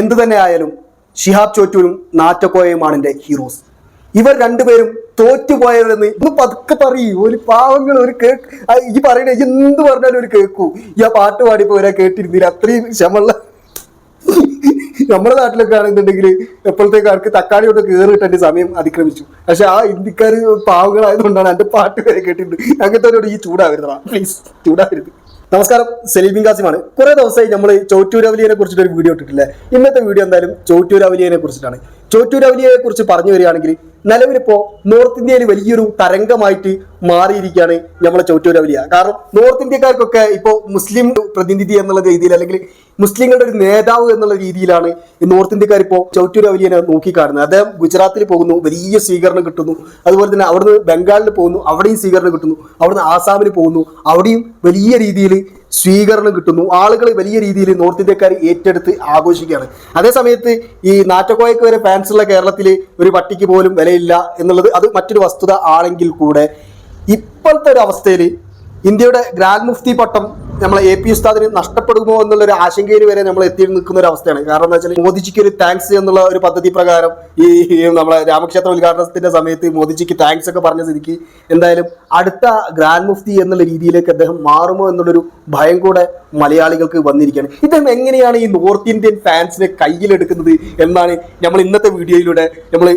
എന്തു തന്നെ ആയാലും ഷിഹാബ് ചോറ്റൂരും നാറ്റക്കോയയുമാണ് എന്റെ ഹീറോസ് ഇവർ രണ്ടുപേരും തോറ്റുപോയവരെന്ന് ഇന്ന് പതുക്കെ പറയൂ. ഒരു പാവങ്ങൾ ഒരു കേക്ക് ഈ പറയണ എന്ത് പറഞ്ഞാലും ഒരു കേൾക്കൂ ഈ ആ പാട്ട് പാടിപ്പോ ഒരാ കേട്ടിരുന്നില്ല. അത്രയും ക്ഷമള്ള നമ്മുടെ നാട്ടിലൊക്കെ ആണെന്നുണ്ടെങ്കിൽ എപ്പോഴത്തേക്ക് ആൾക്ക് തക്കാളി കൊണ്ട് കയറി കിട്ടേണ്ട സമയം അതിക്രമിച്ചു. പക്ഷെ ആ ഇന്ത്യക്കാർ പാവങ്ങളായതുകൊണ്ടാണ് എന്റെ പാട്ട് വരെ കേട്ടിട്ടുണ്ട്. അങ്ങനത്തെ ഈ ചൂടാവരുതാ പ്ലീസ് ചൂടാവരുത്. നമസ്കാരം സലീബിൻ കാസിമാണ്. കുറെ ദിവസമായി നമ്മൾ ചോറ്റൂരവലിയെ കുറിച്ചിട്ട് ഒരു വീഡിയോ ഇട്ടിട്ടില്ലേ? ഇന്നത്തെ വീഡിയോ എന്തായാലും ചോറ്റൂരവലിയെ കുറിച്ചിട്ടാണ്. ചോറ്റൂരവലിയെ കുറിച്ച് പറഞ്ഞു വരികയാണെങ്കിൽ നിലവിലിപ്പോ നോർത്ത് ഇന്ത്യയിൽ വലിയൊരു തരംഗമായിട്ട് മാറിയിരിക്കുകയാണ് നമ്മളെ ചോറ്റൂരവലിയ കാരണം നോർത്ത് ഇന്ത്യക്കാർക്കൊക്കെ ഇപ്പോൾ മുസ്ലിം പ്രതിനിധി എന്നുള്ള രീതിയിൽ അല്ലെങ്കിൽ മുസ്ലിങ്ങളുടെ ഒരു നേതാവ് എന്നുള്ള രീതിയിലാണ് നോർത്ത് ഇന്ത്യക്കാർ ഇപ്പോൾ ചൗറ്റൂരവലിയനെ നോക്കിക്കാണുന്നത്. അദ്ദേഹം ഗുജറാത്തിൽ പോകുന്നു വലിയ സ്വീകരണം കിട്ടുന്നു. അതുപോലെ തന്നെ അവിടുന്ന് ബംഗാളിൽ പോകുന്നു അവിടെയും സ്വീകരണം കിട്ടുന്നു. അവിടുന്ന് ആസാമിൽ പോകുന്നു. അവിടെയും വലിയ രീതിയിൽ സ്വീകരണം കിട്ടുന്നു. ആളുകൾ വലിയ രീതിയിൽ നോർത്ത് ഇന്ത്യക്കാർ ഏറ്റെടുത്ത് ആഘോഷിക്കുകയാണ്. അതേസമയത്ത് ഈ നാറ്റക്കോയക്ക് വരെ ഫാൻസ് ഉള്ള കേരളത്തിൽ ഒരു പട്ടിക്ക് പോലും വിലയില്ല എന്നുള്ളത് അത് മറ്റൊരു വസ്തുത ആണെങ്കിൽ കൂടെ ഇപ്പോഴത്തെ ഒരു അവസ്ഥയിൽ ഇന്ത്യയുടെ ഗ്രാൻഡ് മുഫ്തി പട്ടം നമ്മളെ എ പി ഉസ്താദിന് നഷ്ടപ്പെടുമോ എന്നുള്ള ഒരു ആശങ്കയിൽ വരെ നമ്മൾ എത്തി നിൽക്കുന്ന ഒരു അവസ്ഥയാണ്. കാരണം എന്താ വെച്ചാൽ മോദിജിക്ക് ഒരു താങ്ക്സ് എന്നുള്ള ഒരു പദ്ധതി പ്രകാരം ഈ നമ്മളെ രാമക്ഷേത്ര ഉദ്ഘാടനത്തിന്റെ സമയത്ത് മോദിജിക്ക് താങ്ക്സ് ഒക്കെ പറഞ്ഞ സ്ഥിതിക്ക് എന്തായാലും അടുത്ത ഗ്രാൻഡ് മുഫ്തി എന്നുള്ള രീതിയിലേക്ക് അദ്ദേഹം മാറുമോ എന്നുള്ളൊരു ഭയം കൂടെ മലയാളികൾക്ക് വന്നിരിക്കുകയാണ്. ഇദ്ദേഹം എങ്ങനെയാണ് ഈ നോർത്ത് ഇന്ത്യൻ ഫാൻസിനെ കയ്യിലെടുക്കുന്നത് എന്നാണ് നമ്മൾ ഇന്നത്തെ വീഡിയോയിലൂടെ നമ്മൾ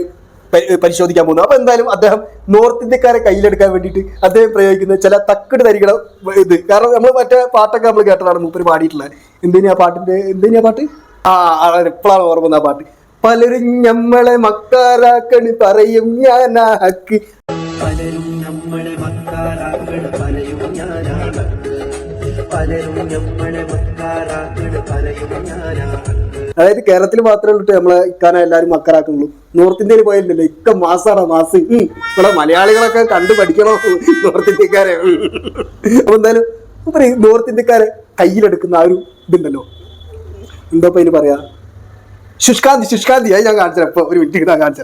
പരിശോധിക്കാൻ പോകുന്നത് അപ്പൊ എന്തായാലും അദ്ദേഹം നോർത്ത് ഇന്ത്യക്കാരെ കയ്യിലെടുക്കാൻ വേണ്ടിയിട്ട് അദ്ദേഹം പ്രയോഗിക്കുന്ന ചില തക്കട് തരികള ഇത്. കാരണം നമ്മൾ മറ്റേ പാട്ടൊക്കെ നമ്മൾ കേട്ടതാണ് മൂപ്പര് പാടിയിട്ടുള്ളത് എന്തിനാ പാട്ടിന്റെ എന്തിനാ പാട്ട്? ആ എപ്പോഴാണ് ഓർമ്മ ആ പാട്ട്. പലരും ഞമ്മളെ മക്കാരാക്കണ് പറയും ഞാനാക്കി പലരും ഞമ്മളെ മക്കാരാക്കണ് പറയും ഞാനാണ് അതായത് കേരളത്തിൽ മാത്രമേ ഉള്ളൂ നമ്മളെ ഇക്കാനെ എല്ലാവരും മക്കറാക്കുള്ളൂ നോർത്ത് ഇന്ത്യയിൽ പോയില്ലല്ലോ ഇക്ക മാസാണ് മാസ്. ഇവിടെ മലയാളികളൊക്കെ കണ്ടു പഠിക്കണോ? നോർത്ത് ഇന്ത്യക്കാരെ. അപ്പൊ എന്തായാലും നോർത്ത് ഇന്ത്യക്കാരെ കയ്യിലെടുക്കുന്ന ആ ഒരു ഇതുണ്ടല്ലോ. എന്താ ഇപ്പൊ അതിന് പറയാ? ശുഷ്കാന്തി ശുഷ്കാന്തി അത് ഞാൻ കാണിച്ചു ഒരു മിനിറ്റ് ഞാൻ കാണിച്ചു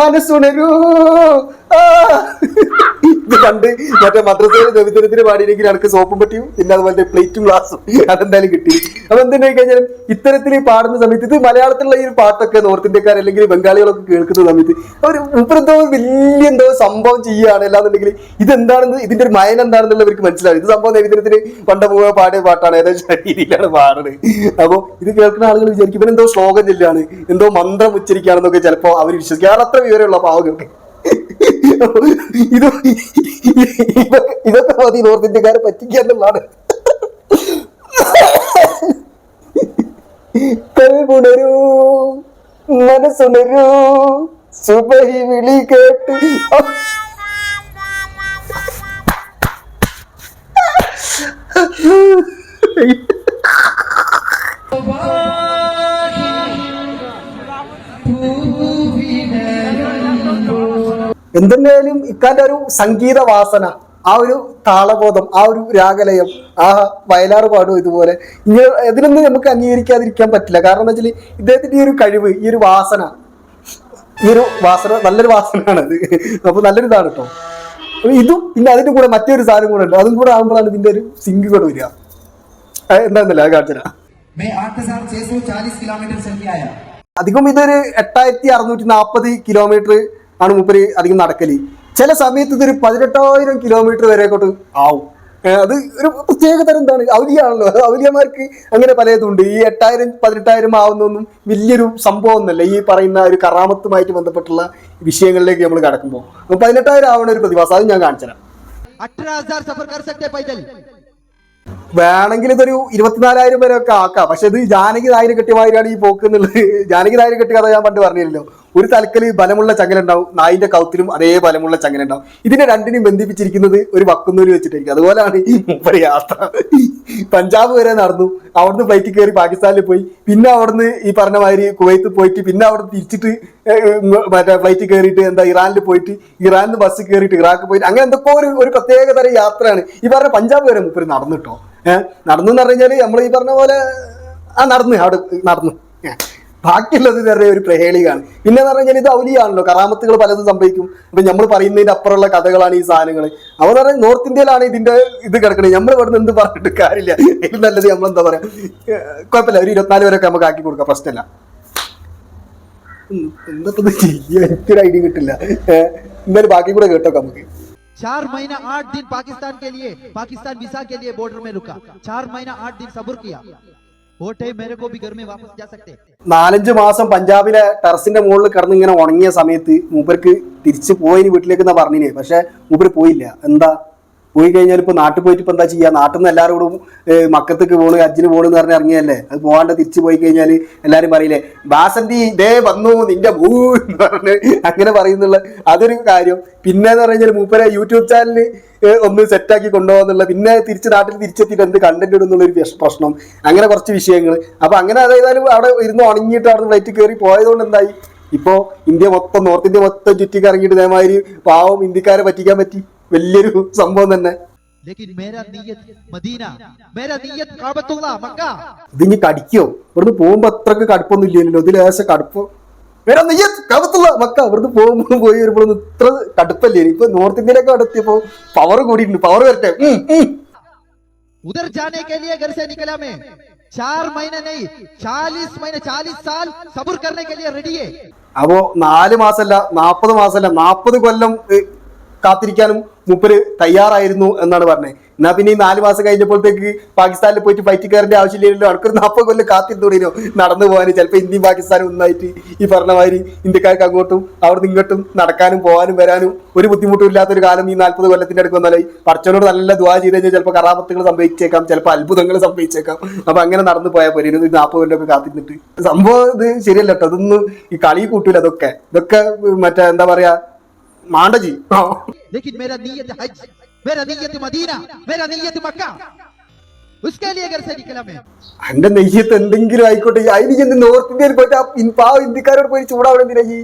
മനസ്സുണരൂ. ഇത് കണ്ട് മറ്റേ മദ്രസയിൽ രവിദിനത്തിന് പാടിയില്ലെങ്കിൽ എനിക്ക് സോപ്പും പറ്റിയും പിന്നെ അതുപോലെ പ്ലേറ്റും ഗ്ലാസും അതെന്തായാലും കിട്ടി. അപ്പൊ എന്തിനായി കഴിഞ്ഞാലും ഇത്തരത്തിൽ പാടുന്ന സമയത്ത് ഇത് മലയാളത്തിലുള്ള ഈ പാട്ടൊക്കെ നോർത്ത് ഇന്ത്യക്കാർ അല്ലെങ്കിൽ ബംഗാളികളൊക്കെ കേൾക്കുന്ന സമയത്ത് അവർ ഇപ്പുറത്തോ വലിയ എന്തോ സംഭവം ചെയ്യുകയാണ് അല്ലാന്നുണ്ടെങ്കിൽ ഇതെന്താണെന്ന് ഇതിന്റെ ഒരു മയൻ എന്താണെന്നുള്ള അവർക്ക് മനസ്സിലാവും ഇത് സംഭവം നബിദിനത്തിന് പണ്ട പോവുക പാടിയ പാട്ടാണ് ഏതോ രീതിയിലാണ് പാടുന്നത്. അപ്പോൾ ഇത് കേൾക്കുന്ന ആളുകൾ വിചാരിക്കും ഇവനെന്തോ ശ്ലോകം ചെല്ലാണ് എന്തോ മന്ത്രം ഉച്ചരിക്കുകയാണെന്നൊക്കെ ചിലപ്പോൾ അവർ വിശ്വസിക്കും. കാരണം അത്ര വിവരമുള്ള കിട്ടി. ഇത് ഇതൊക്കെ മതി നോർത്ത് ഇന്ത്യക്കാരെ പറ്റിക്കുക എന്നുള്ളതാണ് കൽപുണരൂ സുബഹി വിളി കേട്ട്. എന്തെന്നാലും ഇക്കാന്റെ ഒരു സംഗീത വാസന ആ ഒരു താളബോധം ആ ഒരു രാഗലയം ആ വയലാർ പാടും ഇതുപോലെ ഇങ്ങനെ ഇതിനൊന്നും നമുക്ക് അംഗീകരിക്കാതിരിക്കാൻ പറ്റില്ല. കാരണം എന്താ വെച്ചാൽ ഇദ്ദേഹത്തിന്റെ ഈ ഒരു കഴിവ് ഈ ഒരു വാസന ഈ ഒരു വാസന നല്ലൊരു വാസനയാണ് ഇത് അപ്പൊ നല്ലൊരു ഇതാണ് കേട്ടോ ഇതും പിന്നെ അതിന്റെ കൂടെ മറ്റൊരു സാധനം കൂടെ ഉണ്ട്. അതും കൂടെ ആകുമ്പോഴാണ് ഇതിന്റെ ഒരു സിംഗ് കൂടെ വരിക. എന്താന്നല്ല? കാണിച്ചരാ അധികം ഇതൊരു എട്ടായിരത്തി അറുന്നൂറ്റി നാൽപ്പത് കിലോമീറ്റർ ആണ് മുപ്പര് അധികം നടക്കൽ. ചില സമയത്ത് ഇതൊരു പതിനെട്ടായിരം കിലോമീറ്റർ വരെക്കോട്ട് ആവും. അത് ഒരു പ്രത്യേക തരം എന്താണ്? ഔലിയാണല്ലോ. ഔലിയമാർക്ക് അങ്ങനെ പലതുണ്ട്. ഈ എട്ടായിരം പതിനെട്ടായിരം ആവുന്നൊന്നും വലിയൊരു സംഭവം ഒന്നല്ല. ഈ പറയുന്ന ഒരു കറാമത്തുമായിട്ട് ബന്ധപ്പെട്ടുള്ള വിഷയങ്ങളിലേക്ക് നമ്മൾ കടക്കുമ്പോൾ പതിനെട്ടായിരം ആവുന്ന ഒരു പ്രതിഭാസം അത് ഞാൻ കാണിച്ചു വേണമെങ്കിൽ ഇതൊരു ഇരുപത്തിനാലായിരം വരെ ഒക്കെ ആക്കാം. പക്ഷെ ഇത് ജാനകി നായര് കെട്ടിയ ഈ പോക്ക് എന്നുള്ളത്. ജാനകി നായര് കെട്ടിയ കഥ ഞാൻ പണ്ട് പറഞ്ഞില്ലല്ലോ. ഒരു തലക്കൽ ബലമുള്ള ചങ്ങല ഉണ്ടാവും നായിന്റെ കൗത്തിലും അതേ ബലമുള്ള ചങ്ങല ഉണ്ടാവും ഇതിനെ രണ്ടിനെയും ബന്ധിപ്പിച്ചിരിക്കുന്നത് ഒരു വക്കുന്നൂര് വെച്ചിട്ടായിരിക്കും. അതുപോലെയാണ് ഈ മൂപ്പര് യാത്ര. പഞ്ചാബ് വരെ നടന്നു. അവിടുന്ന് ഫ്ലൈറ്റിൽ കയറി പാകിസ്ഥാനിൽ പോയി. പിന്നെ അവിടുന്ന് ഈ പറഞ്ഞ മാതിരി കുവൈത്ത് പോയിട്ട് പിന്നെ അവിടെ തിരിച്ചിട്ട് മറ്റേ ഫ്ലൈറ്റിൽ കയറിയിട്ട് എന്താ ഇറാനിൽ പോയിട്ട് ഇറാനിൽ ബസ് കയറിയിട്ട് ഇറാഖ് പോയിട്ട് അങ്ങനെ എന്തൊക്കെ ഒരു ഒരു പ്രത്യേക തരം യാത്രയാണ്. ഈ പറഞ്ഞ പഞ്ചാബ് വരെ മൂപ്പര് നടന്നിട്ടോ ഏഹ് നടന്നു എന്ന് പറഞ്ഞു കഴിഞ്ഞാൽ നമ്മൾ ഈ പറഞ്ഞ പോലെ ആ നടന്ന് അവിടെ നടന്നു. ബാക്കിയുള്ളത് വേറെ ഒരു പ്രഹേളികയാണ് പിന്നെ എന്ന് പറഞ്ഞാൽ ഇത് ഔലിയാണല്ലോ കറാമത്തുകൾ പലതും സംഭവിക്കും അപ്പൊ നമ്മൾ പറയുന്നതിന്റെ അപ്പുറമുള്ള കഥകളാണ് ഈ സാധനങ്ങൾ അവർ പറഞ്ഞാൽ നോർത്ത് ഇന്ത്യയിലാണ് ഇതിന്റെ ഇത് കിടക്കുന്നത് നമ്മൾ ഇവിടുന്ന് എന്ത് പറഞ്ഞിട്ട് കാര്യമില്ല ഇതിൽ നല്ലത് നമ്മൾ എന്താ പറയാ ഏ, കുഴപ്പമില്ല ഒരു ഇരുപത്തിനാല് വരെയൊക്കെ നമുക്ക് ആക്കി കൊടുക്കാം പ്രശ്നമില്ല ഉം, എന്താ ഇപ്പൊ ഇത് ചെയ്യാ എനിക്കൊരു ഐഡിയ കിട്ടില്ല ഏഹ് എന്തായാലും ബാക്കി കൂടെ കേട്ടോ നമുക്ക് चार महीना आठ दिन पाकिस्तान के लिए पाकिस्तान वीसा के लिए बॉर्डर में रुका चार महीना आठ दिन सब्र किया നാലഞ്ച് മാസം പഞ്ചാബിലെ ടെറസിന്റെ മുകളിൽ കിടന്ന് ഇങ്ങനെ ഉണങ്ങിയ സമയത്ത് മൂപ്പർക്ക് തിരിച്ചു പോയി വീട്ടിലേക്ക് എന്നാ പറഞ്ഞിനെ? പക്ഷെ മൂപ്പര് പോയില്ല. എന്താ? പോയി കഴിഞ്ഞാൽ ഇപ്പൊ നാട്ടിൽ പോയിട്ട് ഇപ്പൊ എന്താ ചെയ്യാ? നാട്ടിൽ നിന്ന് എല്ലാവരും കൂടെ മക്കത്തേക്ക് പോണ് അജ്ജിന് പോണ് എന്ന് പറഞ്ഞ് ഇറങ്ങിയല്ലേ? അത് പോകാണ്ട് തിരിച്ചു പോയി കഴിഞ്ഞാൽ എല്ലാരും പറയില്ലേ ബാസന്തി ദേ വന്നു നിന്റെ ഭൂ എന്ന് പറഞ്ഞ് അങ്ങനെ പറയുന്നുള്ള അതൊരു കാര്യം. പിന്നെ എന്ന് പറഞ്ഞാൽ മൂപ്പരെ യൂട്യൂബ് ചാനലിൽ ഒന്ന് സെറ്റാക്കി കൊണ്ടുപോകാന്നുള്ള പിന്നെ തിരിച്ച് നാട്ടിൽ തിരിച്ചെത്തിയിട്ട് എന്ത് കണ്ടന്റ് ഇടുന്നുള്ള ഒരു പ്രശ്നം. അങ്ങനെ കുറച്ച് വിഷയങ്ങൾ അപ്പൊ അങ്ങനെ അതായത് അവിടെ ഇരുന്ന് ഉണങ്ങിയിട്ട് അവിടെ ഫ്ലൈറ്റ് കയറി പോയതുകൊണ്ട് എന്തായി? ഇപ്പോ ഇന്ത്യ മൊത്തം നോർത്ത് ഇന്ത്യ മൊത്തം ചുറ്റിക്കിറങ്ങിയിട്ട് ഇതേമാതിരി പാവം ഇന്ത്യക്കാരെ പറ്റിക്കാൻ പറ്റി. വലിയൊരു സംഭവം തന്നെ लेकिन मेरा नीयत मदीना मेरा नीयत काबतुल्लाह मक्का ഇത് ഇനി കടിക്കോ ഇവിടുന്ന് പോകുമ്പോ അത്രക്ക് കടുപ്പൊന്നും ഇല്ലല്ലോ ഇതിൽ ലേശം കടുപ്പം വേറെ നെയ്യ കവത്തുള്ള മക്ക ഇവിടുന്ന് പോകുമ്പോൾ പോയി വരുമ്പോഴൊന്നും ഇത്ര കടുപ്പല്ലേ ഇപ്പൊ നോർത്ത് ഇന്ത്യയിലൊക്കെ അടുത്തിയപ്പോ പവർ കൂടിയിട്ടുണ്ട് പവർ വരട്ടെ ഉം, ഉം. उधर जाने के लिए घर से निकला मैं चार महीने नहीं चालीस महीने चालीस साल सब्र करने के लिए रेडी है അപ്പോ നാല് മാസമല്ല നാൽപ്പത് മാസമല്ല നാൽപ്പത് കൊല്ലം ഏ, കാത്തിരിക്കാനും മൂപ്പര് തയ്യാറായിരുന്നു എന്നാണ് പറഞ്ഞത്. എന്നാ പിന്നെ ഈ നാല് മാസം കഴിഞ്ഞപ്പോഴത്തേക്ക് പാകിസ്ഥാനിൽ പോയിട്ട് ഫൈറ്റ് കയറേണ്ട ആവശ്യമില്ലല്ലോ. അടുക്കൊരു നാൽപ്പത് കൊല്ലം കാത്തിരുന്നൂടിനോ? നടന്നു പോകാൻ. ചിലപ്പോൾ ഇന്ത്യയും പാകിസ്ഥാനും ഒന്നായിട്ട് ഈ പറഞ്ഞ മാതിരി ഇന്ത്യക്കാർക്ക് അങ്ങോട്ടും അവിടെ ഇങ്ങോട്ടും നടക്കാനും പോകാനും വരാനും ഒരു ബുദ്ധിമുട്ടും ഇല്ലാത്തൊരു കാലം ഈ നാൽപ്പത് കൊല്ലത്തിന്റെ അടുക്ക് വന്നാലേ പടച്ചവനോട് നല്ല ദ്വാ ചെയ്ത് കഴിഞ്ഞാൽ ചിലപ്പോൾ കറാമത്തുകൾ സംഭവിച്ചേക്കാം ചിലപ്പോൾ അത്ഭുതങ്ങൾ സംഭവിച്ചേക്കാം. അപ്പൊ അങ്ങനെ നടന്നു പോയാൽ പോരെ. ഇരുന്ന് നാൽപ്പത് കൊല്ലമൊക്കെ കാത്തിരുന്നിട്ട്. സംഭവം ഇത് ശരിയല്ല കേട്ടോ. അതൊന്നും ഈ കളി കൂട്ടൂല. അതൊക്കെ. ഇതൊക്കെ മറ്റേ എന്താ പറയാ മാണ്ടജി ആ लेकिन मेरा नीयत हज मेरा नीयत मदीना मेरा नीयत मक्का उसके लिए घर से निकला मैं എന്റെ നെയ്യത്ത് എന്തെങ്കിലും ആയിക്കോട്ടെ അതിന് ചെന്ന് നോർത്ത് ഇന്ത്യയിൽ പോയിട്ട് ആ ഇൻ- പാവ ഇന്ത്യക്കാരോട് പോയി ചൂടാവണം എന്തിനാ ഈ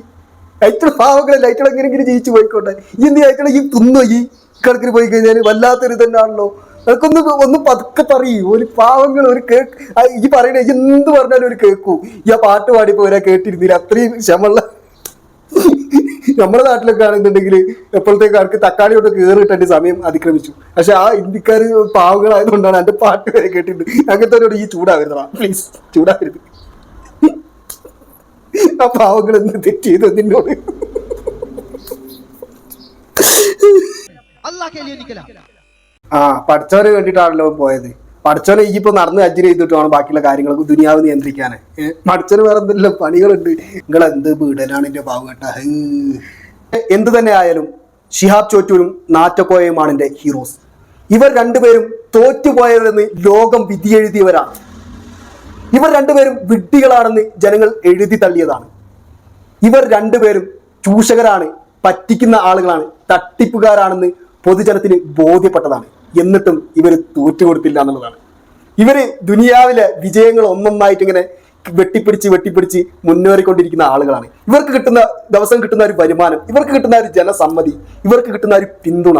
അയച്ചുള്ള പാവങ്ങളല്ല അയച്ചുള്ള എങ്ങനെയെങ്കിലും ജീവിച്ചു പോയിക്കോട്ടെ ഈ എന്ത് അയച്ചുള്ള ഈ തിന്നോ ഈ കണക്കിന് പോയി കഴിഞ്ഞാൽ വല്ലാത്തൊരു തന്നെയാണല്ലോ അതൊക്കൊന്ന് ഒന്ന് പതുക്കെ പറയൂ ഒരു പാവങ്ങൾ ഒരു കേക്ക് ആ, ഈ പറയണേ ഈ എന്ത് പറഞ്ഞാലും ഒരു കേക്കൂ ഈ ആ പാട്ട് പാടിപ്പോ ഒരാ കേട്ടിരുന്നില്ല അത്രയും ക്ഷമള്ള നമ്മുടെ നാട്ടിലൊക്കെ ആണെന്നുണ്ടെങ്കിൽ എപ്പോഴത്തേക്ക് എപ്പോഴത്തേക്കാർക്ക് തക്കാളി കൊണ്ട് കയറിട്ടേണ്ട സമയം അതിക്രമിച്ചു. പക്ഷെ ആ ഇന്ത്യക്കാർ പാവങ്ങളായതുകൊണ്ടാണ് എന്റെ പാട്ട് വരെ കേട്ടിട്ടുണ്ട്. അങ്ങനത്തെ ഒരു ഈ ചൂടാവരുതാ പ്ലീസ് ചൂടാവരുത്. ആ പാവങ്ങൾ എന്ത് തെറ്റ് ചെയ്തു നിന്നോട്? ആ പഠിച്ചവരെ വേണ്ടിട്ടാണല്ലോ പോയത്. പഠിച്ചവനെ ഈ ഇപ്പൊ നടന്ന് അജ്ജി ചെയ്തിട്ട് വേണം ബാക്കിയുള്ള കാര്യങ്ങളൊക്കെ ദുനിയാവ് നിയന്ത്രിക്കാൻ. പഠിച്ചവന് വേറെ എന്തെല്ലാം പണികളുണ്ട്? നിങ്ങൾ എന്ത് വീടലാണ് എന്റെ പാവപ്പെട്ട എന്ത് തന്നെ ആയാലും ഷിഹാബ് ചോറ്റൂരും നാറ്റക്കോയയുമാണ് എന്റെ ഹീറോസ്. ഇവർ രണ്ടുപേരും തോറ്റുപോയവരെന്ന് ലോകം വിധി വിധിയെഴുതിയവരാണ് ഇവർ രണ്ടുപേരും വിഡ്ഢികളാണെന്ന് ജനങ്ങൾ എഴുതി തള്ളിയതാണ്. ഇവർ രണ്ടുപേരും ചൂഷകരാണ് പറ്റിക്കുന്ന ആളുകളാണ് തട്ടിപ്പുകാരാണെന്ന് പൊതുജനത്തിന് ബോധ്യപ്പെട്ടതാണ്. എന്നിട്ടും ഇവർ തോറ്റുകൊടുത്തില്ല എന്നുള്ളതാണ്. ഇവർ ദുനിയാവിലെ വിജയങ്ങൾ ഒന്നൊന്നായിട്ട് ഇങ്ങനെ വെട്ടിപ്പിടിച്ച് വെട്ടിപ്പിടിച്ച് മുന്നേറിക്കൊണ്ടിരിക്കുന്ന ആളുകളാണ്. ഇവർക്ക് കിട്ടുന്ന ദിവസം കിട്ടുന്ന ഒരു വരുമാനം ഇവർക്ക് കിട്ടുന്ന ഒരു ജനസമ്മതി ഇവർക്ക് കിട്ടുന്ന ഒരു പിന്തുണ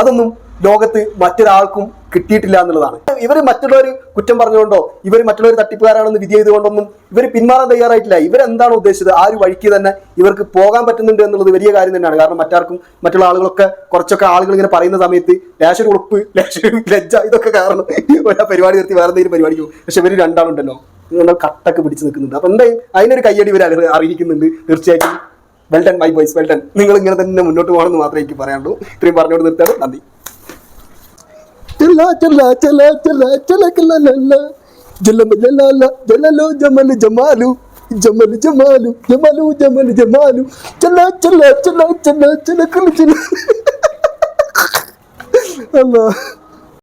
അതൊന്നും ലോകത്ത് മറ്റൊരാൾക്കും കിട്ടിയിട്ടില്ല എന്നുള്ളതാണ്. ഇവർ മറ്റുള്ളവർ കുറ്റം പറഞ്ഞുകൊണ്ടോ ഇവർ മറ്റുള്ളവർ തട്ടിപ്പുകാരാണെന്ന് വിധി ചെയ്തുകൊണ്ടൊന്നും ഇവർ പിന്മാറാൻ തയ്യാറായിട്ടില്ല. ഇവരെന്താണ് ഉദ്ദേശിച്ചത്? ആ ഒരു വഴിക്ക് തന്നെ ഇവർക്ക് പോകാൻ പറ്റുന്നുണ്ട് എന്നുള്ളത് വലിയ കാര്യം തന്നെയാണ്. കാരണം മറ്റാർക്കും മറ്റുള്ള ആളുകളൊക്കെ കുറച്ചൊക്കെ ആളുകൾ ഇങ്ങനെ പറയുന്ന സമയത്ത് ലേശൊരു ഉളുപ്പ് ലേശൊരു ലജ്ജ ഇതൊക്കെ കാരണം ഒരാ പരിപാടി നിർത്തി വേറെ എന്തെങ്കിലും പരിപാടിക്കും പക്ഷെ ഇവർ രണ്ടാളുണ്ടല്ലോ. ഇങ്ങനെ കട്ടൊക്കെ പിടിച്ച് നിൽക്കുന്നുണ്ട്. അപ്പൊ എന്തായാലും അതിനൊരു കയ്യടി ഇവർ അറിയിക്കുന്നുണ്ട്. തീർച്ചയായിട്ടും വെൽഡൺ മൈ ബോയ്സ് വെൽഡൺ നിങ്ങൾ ഇങ്ങനെ തന്നെ മുന്നോട്ട് പോകണമെന്ന് മാത്രമേ എനിക്ക് പറയാനുള്ളൂ. ഇത്രയും പറഞ്ഞുകൊണ്ട് നിർത്തുകയാണ്. നന്ദി. ജലലോ